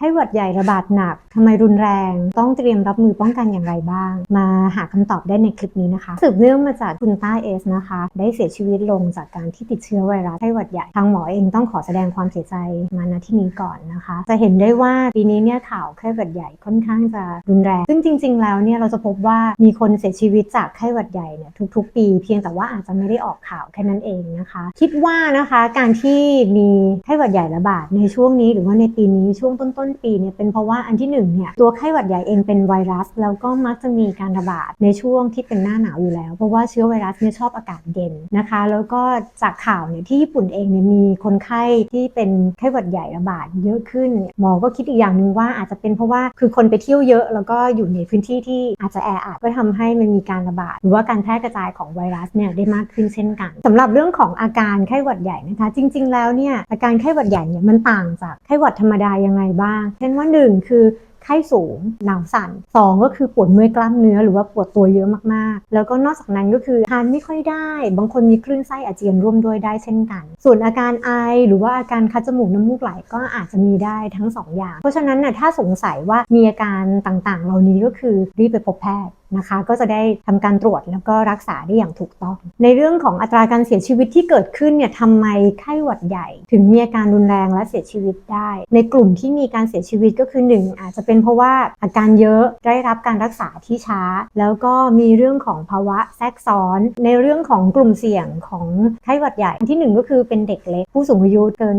ไข้หวัดใหญ่ระบาดหนัก ทำไมรุนแรง ต้องเตรียมรับมือป้องกันอย่างไรบ้าง มาหาคำตอบได้ในคลิปนี้นะคะ สืบเนื่องมาจากคุณต้าเอสนะคะ ได้เสียชีวิตลงจากการที่ติดเชื้อไวรัสไข้หวัดใหญ่ ทางหมอเองต้องขอแสดงความเสียใจมาณที่นี้ก่อนนะคะ จะเห็นได้ว่าปีนี้เนี่ยข่าวไข้หวัดใหญ่ค่อนข้างจะรุนแรง ซึ่งจริง ๆ แล้วเนี่ยเราจะพบว่ามีคนเสียชีวิตจากไข้หวัดใหญ่เนี่ยทุก ๆ ปี เพียงแต่ว่าอาจจะไม่ได้ออกข่าวแค่นั้นเองนะคะ คิดว่านะคะการที่มีไข้หวัดใหญ่ระบาดในช่วงนี้ หรือว่าในปีนี้ช่วงต้นๆปีเนี่ยเป็นเพราะว่าอันที่หนึ่งเนี่ยตัวไข้หวัดใหญ่เองเป็นไวรัส แล้วก็มักจะมีการระบาดในช่วงที่เป็นหน้าหนาวอยู่แล้ว เพราะว่าเชื้อไวรัสเนี่ยชอบอากาศเย็นนะคะ แล้วก็จากข่าวเนี่ยที่ญี่ปุ่นเองเนี่ยมีคนไข้ที่เป็นไข้หวัดใหญ่ระบาดเยอะขึ้น หมอก็คิดอีกอย่างหนึ่งว่าอาจจะเป็นเพราะว่าคือคนไปเที่ยวเยอะ แล้วก็อยู่ในพื้นที่ที่อาจจะแออัดก็ทำให้มันมีการระบาด หรือว่าการแพร่กระจายของไวรัสเนี่ยได้มากขึ้นเช่นกันสำหรับเรื่องของอาการไข้หวัดใหญ่นะคะ จริง ๆ แล้วเนี่ยอาการไข้หวัดใหญ่เนี่ยมันต่างจากไข้หวัดธรรมดายังไงบ้างเช่นว่าหนึ่งคือไข้สูงหนาวสั่นสองก็คือปวดเมื่อยกล้ามเนื้อหรือว่าปวดตัวเยอะมากๆ แล้วก็นอกจากนั้นก็คือทานไม่ค่อยได้ บางคนมีคลื่นไส้อาเจียนร่วมด้วยได้เช่นกัน ส่วนอาการไอหรือว่าอาการคัดจมูกน้ำมูกไหลก็อาจจะมีได้ทั้งสองอย่าง เพราะฉะนั้นน่ะถ้าสงสัยว่ามีอาการต่างๆ เหล่านี้ก็คือรีบไปพบแพทย์นะคะ ก็จะได้ทำการตรวจแล้วก็รักษาได้อย่างถูกต้อง ในเรื่องของอัตราการเสียชีวิตที่เกิดขึ้นเนี่ยทำไมไข้หวัดใหญ่ ถึงมีอาการรุนแรงและเสียชีวิตได้ ในกลุ่มที่มีการเสียชีวิตก็คือ 1 อาจจะเป็นเพราะว่าอาการเยอะได้รับการรักษาที่ช้า แล้วก็มีเรื่องของภาวะแทรกซ้อน ในเรื่องของกลุ่มเสี่ยงของไข้หวัดใหญ่ที่หนึ่งก็คือเป็นเด็กเล็กผู้สูงอายุเกิน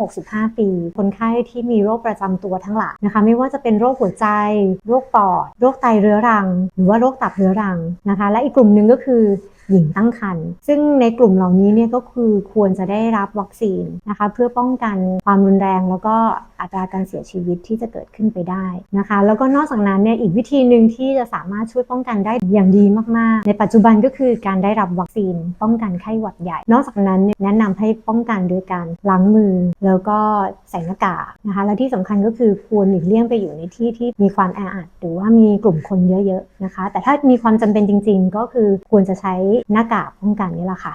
60-65 ปี คนไข้ที่มีโรคประจำตัวทั้งหลายนะคะ ไม่ว่าจะเป็นโรคหัวใจ โรคปอด โรคไตเรื้อรังหรืือว่าโรคตับเรื้อรังนะคะ และอีกกลุ่มหนึ่งก็คือหญิงตั้งครรภ์ซึ่งในกลุ่มเหล่านี้เนี่ยก็คือควรจะได้รับวัคซีนนะคะเพื่อป้องกันความรุนแรงแล้วก็อัตราการเสียชีวิตที่จะเกิดขึ้นไปได้นะคะ แล้วก็นอกจากนั้นเนี่ยอีกวิธีหนึ่งที่จะสามารถช่วยป้องกันได้อย่างดีมากๆ ในปัจจุบันก็คือการได้รับวัคซีน ป้องกันไข้หวัดใหญ่ นอกจากนั้นเนี่ยแนะนำให้ป้องกันโดยการล้างมือ แล้วก็ใส่หน้ากากนะคะ และที่สำคัญก็คือควรหลีกเลี่ยงไปอยู่ในที่ที่มีความแออัดหรือว่ามีกลุ่มคนเยอะๆนะคะแต่ถ้ามีความจำเป็นจริง ๆ ก็คือควรจะใช้หน้ากากป้องกันนี่แหละค่ะ